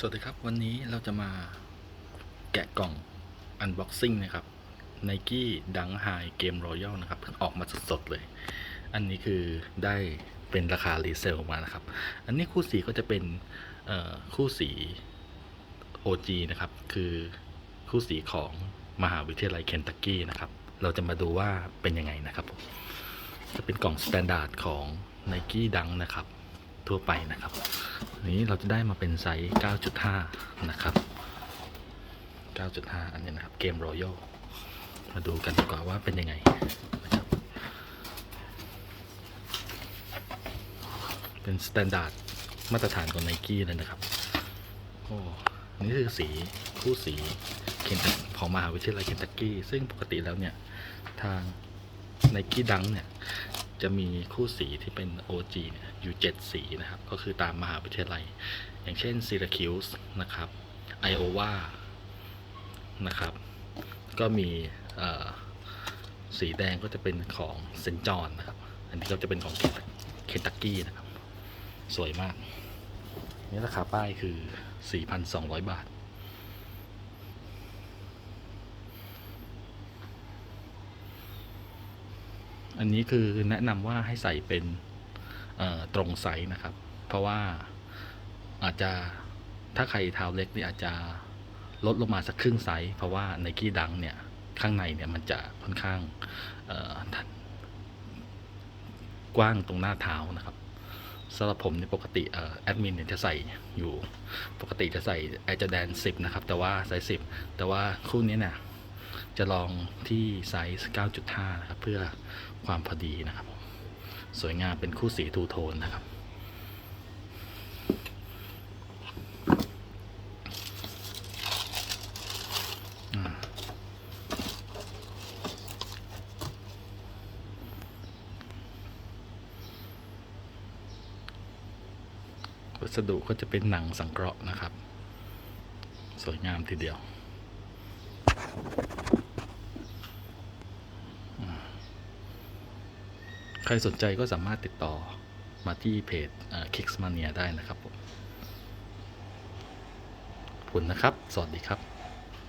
สวัสดีครับ วันนี้เราจะมาแกะกล่อง Unboxing นะครับ Nike Dunk High Game Royal นะครับ เพิ่งออกมาสดๆเลย อันนี้คือได้เป็นราคารีเซลมานะครับ อันนี้คู่สีก็จะเป็นคู่สี OG นะครับ คือคู่สีของมหาวิทยาลัยเคนตักกี้นะครับ เราจะมาดูว่าเป็นยังไงนะครับ จะเป็นกล่องสแตนดาร์ดของ Nike Dunk นะครับ ทั่วไปนะครับนนี้เราจะได้มาเป็นไซส์ 9.5 นะครับ 9.5 อันนี้นะครับ เกมรอยัลมาดูกันดีกว่าว่าเป็นยังไงนะครับ เป็นสแตนดาร์ดมาตรฐานของไนกี้เลยนะครับ โอ้ นี่คือสีคู่สีเคนตักของมหาวิทยาลัยเคนตักกี้ ซึ่งปกติแล้วเนี่ย ทางไนกี้ดังเนี่ย จะมีคู่สีที่เป็น OG เนี่ยอยู่ 7 สีนะครับ ก็คือตามมหาวิทยาลัย อย่างเช่น Syracuse นะครับ Iowa นะครับ ก็มีสีแดงก็จะเป็นของเซนจอนนะครับ อันนี้ก็จะเป็นของเคนตักกี้นะครับ สวยมาก นี่ราคาป้ายคือ 4,200 บาท อันนี้คือแนะนำว่าให้ใส่เป็นตรงไซส์นะครับ เพราะว่าอาจจะถ้าใครเท้าเล็กนี่อาจจะลดลงมาสักครึ่งไซส์เพราะว่าไนกี้ดังเนี่ยข้างในเนี่ยมันจะค่อนข้างกว้างตรงหน้าเท้านะครับสำหรับผมเนี่ยปกติเออแอดมินเนี่ยจะใส่อยู่ปกติจะใส่ไอจแดน10 นะครับ แต่ว่าไซส์10 แต่ว่าคู่นี้เนี่ย จะลองที่ไซส์ 9.5 นะครับ เพื่อความพอดีนะครับ สวยงามเป็นคู่สีทูโทนนะครับ วัสดุก็จะเป็นหนังสังเคราะห์นะครับ สวยงามทีเดียว ใครสนใจก็สามารถติดต่อมาที่เพจ Kicksmania ได้นะครับผมขอบคุณนะครับ สวัสดีครับ